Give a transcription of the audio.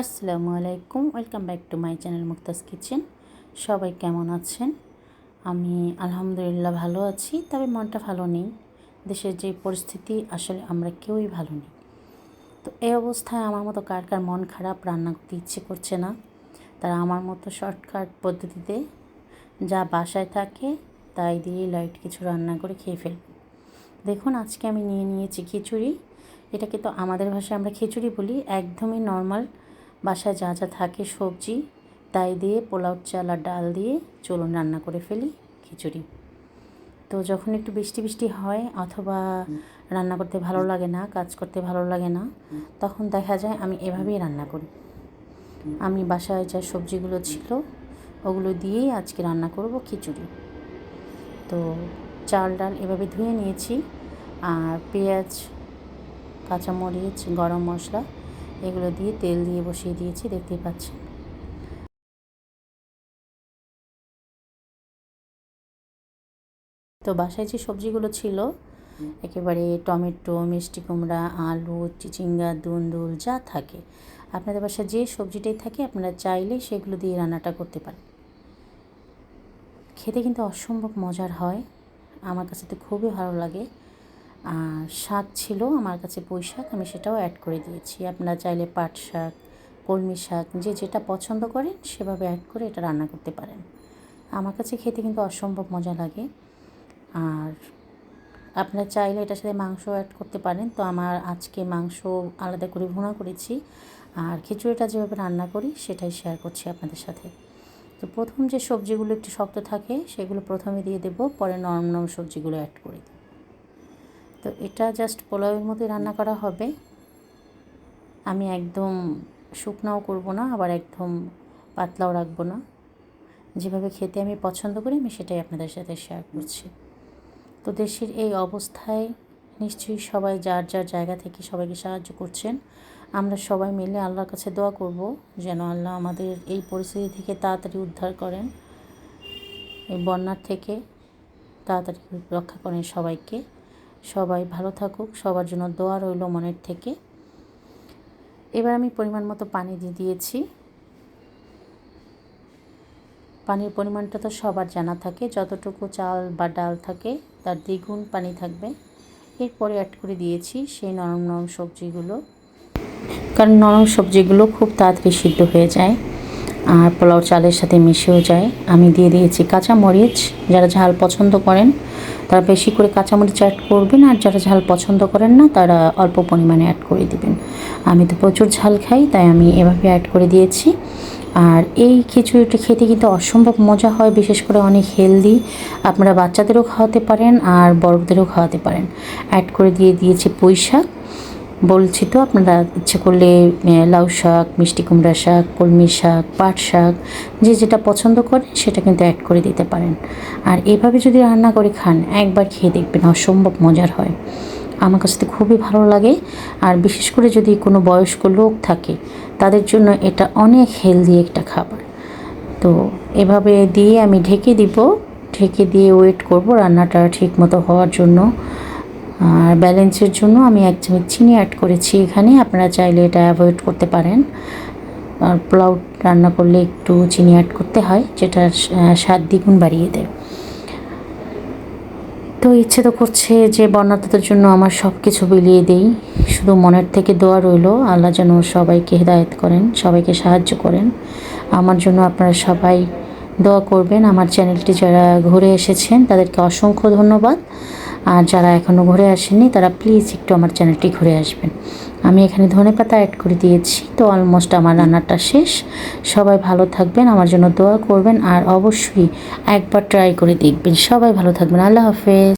আসসালামু আলাইকুম, welcome back to my channel Mukta's kitchen. সবাই কেমন আছেন? আমি আলহামদুলিল্লাহ ভালো আছি, তবে মনটা ভালো নেই। দেশের যে পরিস্থিতি, আসলে আমরা কেউই ভালো নেই। তো এই অবস্থায় আমার মতো কার কার মন খারাপ, রান্না করতে ইচ্ছে করছে না, তারা আমার মতো শর্টকাট পদ্ধতিতে যা বাসায় থাকে, তাই দিয়ে লাইট কিছু রান্না করে খেয়ে ফেলব দেখুন, আজকে আমি নিয়ে নিয়েছি খিচুড়ি। এটাকে তো আমাদের ভাষায় আমরা খিচুড়ি বলি, একদমই নর্মাল বাসায় যা যা থাকে সবজি, তাই দিয়ে পোলাও চাল আর ডাল দিয়ে চলুন রান্না করে ফেলি খিচুড়ি। তো যখন একটু বৃষ্টি বৃষ্টি হয় অথবা রান্না করতে ভালো লাগে না, কাজ করতে ভালো লাগে না, তখন দেখা যায় আমি এভাবেই রান্না করি। আমি বাসায় যা সবজিগুলো ছিল, ওগুলো দিয়েই আজকে রান্না করব খিচুড়ি। তো চাল, ডাল এভাবে ধুয়ে নিয়েছি, আর পেঁয়াজ, কাঁচামরিচ, গরম মশলা এগুলো দিয়ে তেল দিয়ে বসিয়ে দিয়েছি, দেখতেই পাচ্ছেন। তো বাসায় যে সবজিগুলো ছিল, একেবারে টমেটো, মিষ্টি কুমড়া, আলু, চিচিঙ্গা, দুন্দুল, যা থাকে, আপনাদের বাসায় যে সবজিটাই থাকে, আপনারা চাইলে সেগুলো দিয়ে রান্নাটা করতে পারেন। খেতে কিন্তু অসম্ভব মজার হয়। আমার কাছে তো খুবই ভালো লাগে। শাক ছিল আমার কাছে পুঁই শাক আমি সেটাও অ্যাড করে দিয়েছি। আপনারা চাইলে পাট শাক, কলমি শাক, যে যেটা পছন্দ করেন সেভাবে অ্যাড করে এটা রান্না করতে পারেন। আমার কাছে খেতে কিন্তু অসম্ভব মজা লাগে। আর আপনারা চাইলে এটার সাথে মাংস অ্যাড করতে পারেন। তো আমার আজকে মাংস আলাদা করে ভুনা করেছি। আর খিচুড়িটা যেভাবে রান্না করি সেটাই শেয়ার করছি আপনাদের সাথে। তো প্রথম যে সবজিগুলো একটু শক্ত থাকে, সেগুলো প্রথমে দিয়ে দেবো, পরে নরম নরম সবজিগুলো অ্যাড করে দেবো। তো এটা জাস্ট পোলাওয়ের মধ্যে রান্না করা হবে। আমি একদম শুকনাও করব না, আবার একদম পাতলাও রাখব না। যেভাবে খেতে আমি পছন্দ করি, আমি সেটাই আপনাদের সাথে শেয়ার করছি। তো দেশের এই অবস্থায় নিশ্চয়ই সবাই যার যার জায়গা থেকে সবাইকে সাহায্য করছেন। আমরা সবাই মিলে আল্লাহর কাছে দোয়া করব যেন আল্লাহ আমাদের এই পরিস্থিতি থেকে তাড়াতাড়ি উদ্ধার করেন। এই বন্যার থেকে তাড়াতাড়ি রক্ষা করেন সবাইকে। সবাই ভালো থাকুক, সবার জন্য দোয়া রইল মনের থেকে। এবার আমি পরিমাণ মতো পানি দিয়ে দিয়েছি। পানির পরিমাণটা তো সবার জানা থাকে, যতটুকু চাল বা ডাল থাকে তার দ্বিগুণ পানি থাকবে। এরপরে অ্যাড করে দিয়েছি সেই নরম নরম সবজিগুলো। কারণ নরম সবজিগুলো খুব তাড়াতাড়ি সিদ্ধ হয়ে যায় আর পোলাও চালের সাথে মিশেও যায়। আমি দিয়ে দিয়েছি কাঁচা মরিচ যারা ঝাল পছন্দ করেন তারা বেশি করে কাঁচামরিচ অ্যাড করবেন আর যারা ঝাল পছন্দ করেন না, তারা অল্প পরিমাণে অ্যাড করে দেবেন। আমি তো প্রচুর ঝাল খাই, তাই আমি এভাবে অ্যাড করে দিয়েছি। আর এই খিচুড়িটা খেতে কিন্তু অসম্ভব মজা হয়, বিশেষ করে অনেক হেলদি আপনারা বাচ্চাদেরও খাওয়াতে পারেন আর বড়দেরও খাওয়াতে পারেন। অ্যাড করে দিয়ে দিয়েছি পুঁই শাক বলছি তো, আপনারা ইচ্ছে করলে লাউ শাক, মিষ্টি কুমড়া শাক, কলমি শাক, পাট শাক, যে যেটা পছন্দ করেন, সেটা কিন্তু অ্যাড করে দিতে পারেন। আর এভাবে যদি রান্না করে খান, একবার খেয়ে দেখবেন অসম্ভব মজার হয়। আমার কাছে তো খুবই ভালো লাগে। আর বিশেষ করে যদি কোনো বয়স্ক লোক থাকে, তাদের জন্য এটা অনেক হেলদি একটা খাবার। তো এভাবে দিয়ে আমি ঢেকে দিব। ঢেকে দিয়ে ওয়েট করব রান্নাটা ঠিক মতো হওয়ার জন্য। আর ব্যালেন্সের জন্য আমি এক চামচ চিনি অ্যাড করেছি এখানে। আপনারা চাইলে এটা অ্যাভয়েড করতে পারেন। আর পোলাও রান্না করলে একটু চিনি অ্যাড করতে হয়, যেটা স্বাদ দ্বিগুণ বাড়িয়ে দেয়। তো ইচ্ছে তো করছে যে বন্যাতদের জন্য আমার সব কিছু বিলিয়ে দেই। শুধু মনের থেকে দোয়া রইল, আল্লাহ যেন সবাইকে হেদায়ত করেন, সবাইকে সাহায্য করেন। আমার জন্য আপনারা সবাই দোয়া করবেন। আমার চ্যানেলটি যারা ঘুরে এসেছেন, তাদেরকে অসংখ্য ধন্যবাদ। আর যারা এখনও ঘুরে আসেননি, তারা প্লিজ একটু আমার চ্যানেলটি ঘুরে আসবেন। আমি এখানে ধনে পাতা অ্যাড করে দিয়েছি, তো অলমোস্ট আমার রান্নাটা শেষ। সবাই ভালো থাকবেন, আমার জন্য দোয়া করবেন, আর অবশ্যই একবার ট্রাই করে দেখবেন। সবাই ভালো থাকবেন, আল্লাহ হাফেজ।